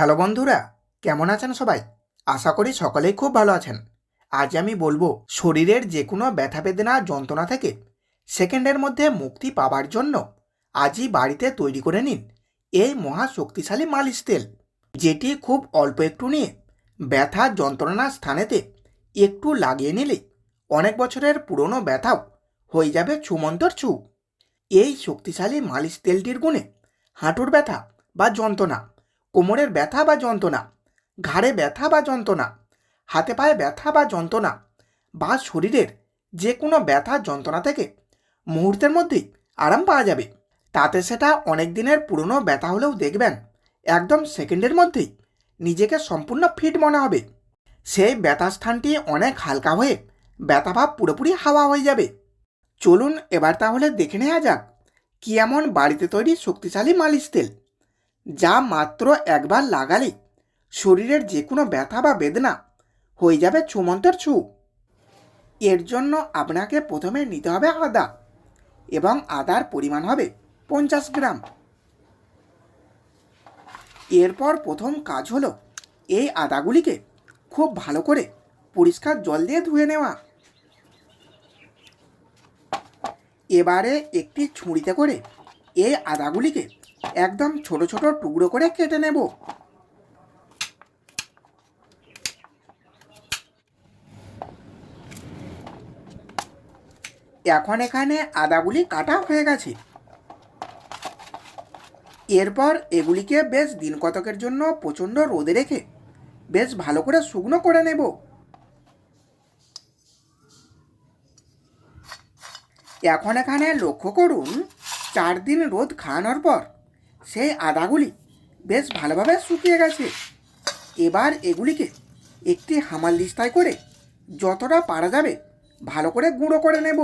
Hello বন্ধুরা, কেমন আছেন সবাই? আশা করি সকলেই খুব ভালো আছেন। আজ আমি বলব, শরীরের যে কোনো ব্যথা বেদনা যন্ত্রণা থেকে সেকেন্ডের মধ্যে মুক্তি পাওয়ার জন্য আজই বাড়িতে তৈরি করে নিন এই মহা শক্তিশালী মালিশ তেল, যেটি খুব অল্প একটু নিয়ে ব্যথা যন্ত্রণার স্থানেতে একটু লাগিয়ে নিলে অনেক বছরের পুরনো ব্যথাও হয়ে যাবে ছুমন্তর ছু। এই শক্তিশালী মালিশ তেলটির গুণে হাঁটুর ব্যথা বা যন্ত্রণা কোমরের ব্যথা বা যন্ত্রণা, ঘাড়ে ব্যথা বা যন্ত্রণা, হাতে পায়ে ব্যথা বা যন্ত্রণা বা শরীরের যে কোনো ব্যথা যন্ত্রণা থেকে মুহূর্তের মধ্যেই আরাম পাওয়া যাবে। তাতে সেটা অনেক দিনের পুরনো ব্যথা হলেও দেখবেন, একদম সেকেন্ডের মধ্যেই নিজেকে সম্পূর্ণ ফিট মনে হবে। সেই ব্যথা স্থানটি অনেক হালকা হয়ে ব্যথাভাব পুরোপুরি হাওয়া হয়ে যাবে। চলুন এবার তাহলে দেখে নেওয়া যাক, কি এমন বাড়িতে তৈরি শক্তিশালী মালিশ তেল যা মাত্র একবার লাগালে, শরীরের যে কোনো ব্যথা বা বেদনা হয়ে যাবে ছুমন্তর ছু এর জন্য আপনাকে প্রথমে নিতে হবে আদা এবং আদার পরিমাণ হবে পঞ্চাশ গ্রাম। এরপর প্রথম কাজ হলো এই আদাগুলিকে খুব ভালো করে পরিষ্কার জল দিয়ে ধুয়ে নেওয়া। এবারে একটি ছুঁড়িতে করে এই আদাগুলিকে একদম ছোট ছোট টুকরো করে কেটে নেব। এখন এখানে আদাগুলি কাটা হয়ে গেছে। এরপর এগুলিকে বেশ দিন কতকের জন্য প্রচণ্ড রোদে রেখে বেশ ভালো করে শুকনো করে নেব। এখন এখানে লক্ষ্য করুন, চার দিন রোদ খাওয়ানোর পর সেই আদাগুলি বেশ ভালোভাবে শুকিয়ে গেছে। এবার এগুলিকে একটি হামাল দিস্তায় করে যতটা পারা যাবে ভালো করে গুঁড়ো করে নেব।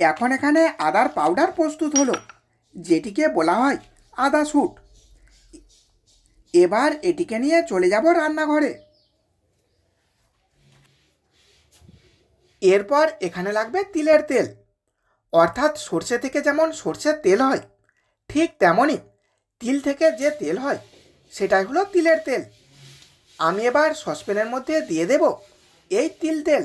এখন এখানে আদার পাউডার প্রস্তুত হলো, যেটিকে বলা হয় আদা স্যুট। এবার এটিকে নিয়ে চলে যাব রান্নাঘরে। এরপর এখানে লাগবে তিলের তেল। অর্থাৎ সর্ষে থেকে যেমন সর্ষের তেল হয়, ঠিক তেমনই তিল থেকে যে তেল হয়, সেটাই হলো তিলের তেল। আমি এবার সসপ্যানের মধ্যে দিয়ে দেব এই তিল তেল।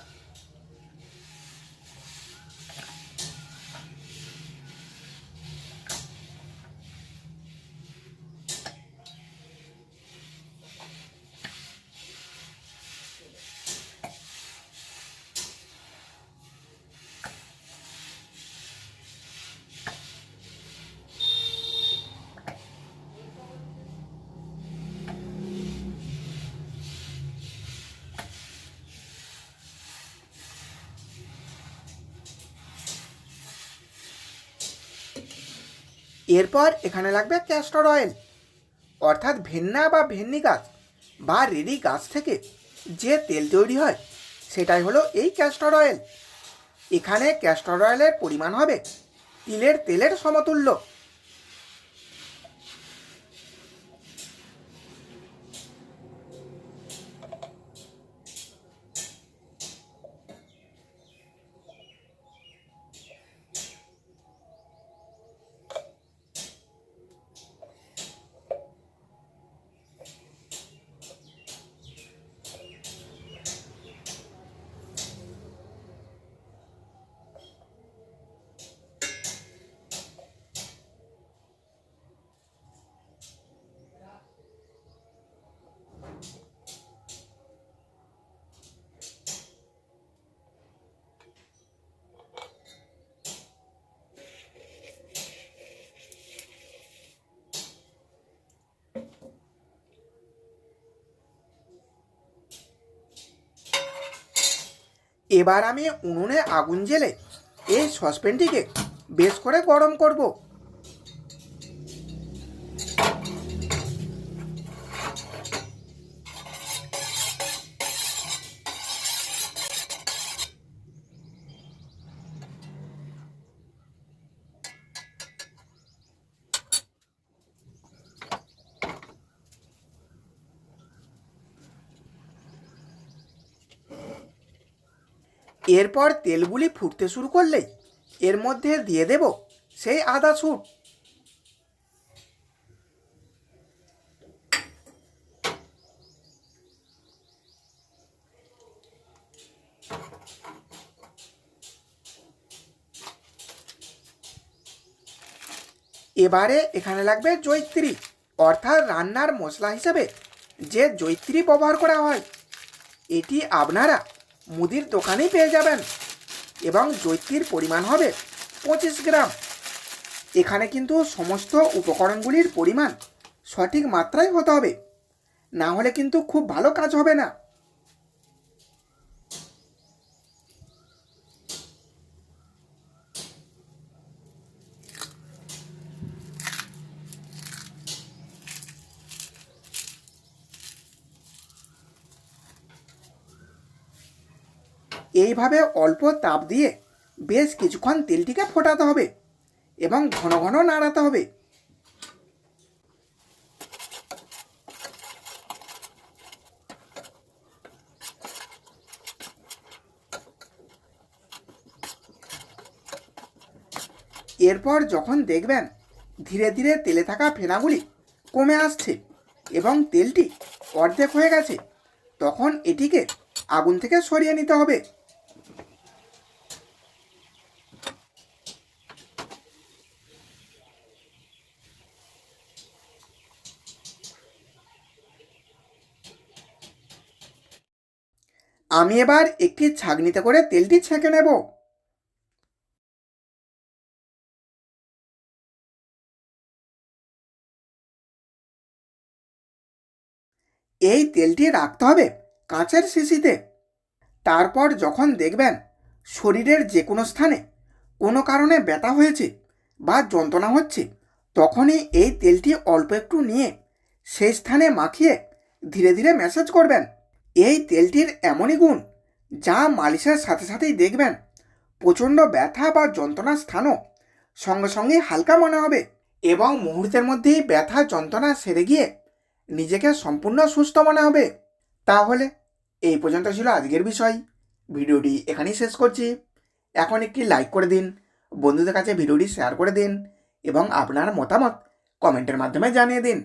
এরপর এখানে লাগবে ক্যাস্টর অয়েল অর্থাৎ ভেন্না বা ভেন্নি গাছ বা রেডি গাছ থেকে যে তেল তৈরি হয়, সেটাই হলো এই ক্যাস্টর অয়েল এখানে ক্যাস্টর অয়েলের পরিমাণ হবে তিলের তেলের সমতুল্য। এবার আমি উনুনে আগুন জেলে এই সসপ্যানটিকে বেশ করে গরম করব। এরপর তেলগুলি ফুটতে শুরু করলেই এর মধ্যে দিয়ে দেব সেই আদা স্যুট এবারে এখানে লাগবে জৈত্রী, অর্থাৎ রান্নার মশলা হিসেবে যে জৈত্রী ব্যবহার করা হয়। এটি আপনারা মুদির দোকানেই পেয়ে যাবেন। এবং জৈত্রীর পরিমাণ হবে পঁচিশ গ্রাম। এখানে কিন্তু সমস্ত উপকরণগুলির পরিমাণ সঠিক মাত্রায় হতে হবে। না হলে কিন্তু খুব ভালো কাজ হবে না। এইভাবে অল্প তাপ দিয়ে বেশ কিছুক্ষণ তেলটিকে ফোটাতে হবে এবং ঘন ঘন নাড়াতে হবে। এরপর যখন দেখবেন ধীরে ধীরে তেলে থাকা ফেনাগুলি কমে আসছে এবং তেলটি অর্ধেক হয়ে গেছে, তখন এটিকে আগুন থেকে সরিয়ে নিতে হবে। আমি এবার একটি ছাগনিতে করে তেলটি ছেঁকে নেব। এই তেলটি রাখতে হবে কাঁচের শিশিতে। তারপর যখন দেখবেন শরীরের যে কোনো স্থানে কোনো কারণে ব্যথা হয়েছে বা যন্ত্রণা হচ্ছে, তখনই এই তেলটি অল্প একটু নিয়ে সেই স্থানে মাখিয়ে ধীরে ধীরে ম্যাসাজ করবেন। এই তেলটির এমনই গুণ, যা মালিশের সাথে সাথেই দেখবেন। প্রচণ্ড ব্যথা বা যন্ত্রণার স্থানও। সঙ্গে সঙ্গে হালকা মনে হবে এবং মুহূর্তের মধ্যেই ব্যথা, যন্ত্রণা সেরে গিয়ে নিজেকে সম্পূর্ণ সুস্থ মনে হবে। তাহলে এই পর্যন্ত ছিল আজকের বিষয়। ভিডিওটি এখানেই শেষ করছি। এখন একটি লাইক করে দিন, বন্ধুদের কাছে ভিডিওটি শেয়ার করে দিন এবং আপনার মতামত কমেন্টের মাধ্যমে জানিয়ে দিন।